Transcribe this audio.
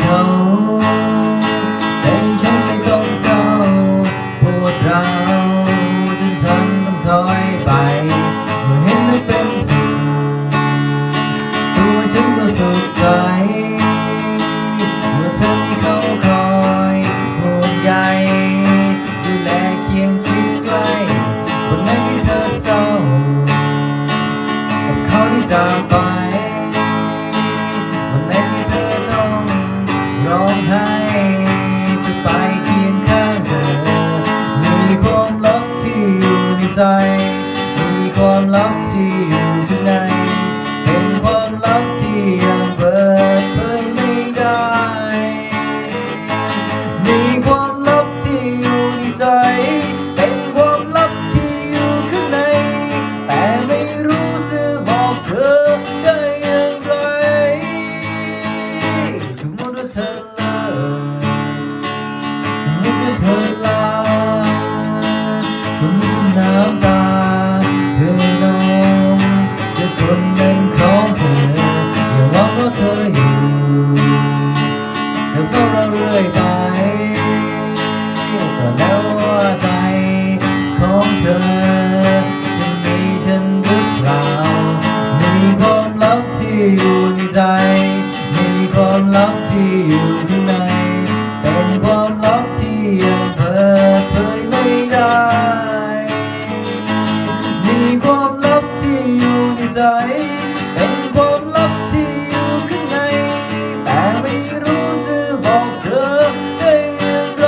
เขา แต่ฉันก็ต้องเศร้าปวดร้าวจนฉันต้องถอยไปเมื่อเห็นเธอเป็นสิ่งตัวฉันก็สุขใจ ให้จะไปเคียงข้างเธอมีความลับที่อยู่ในใจ love. ความลับที่อยู่ในใจ เป็นความลับที่อยู่ข้างใน แต่ไม่รู้จะบอกเธอได้อย่างไร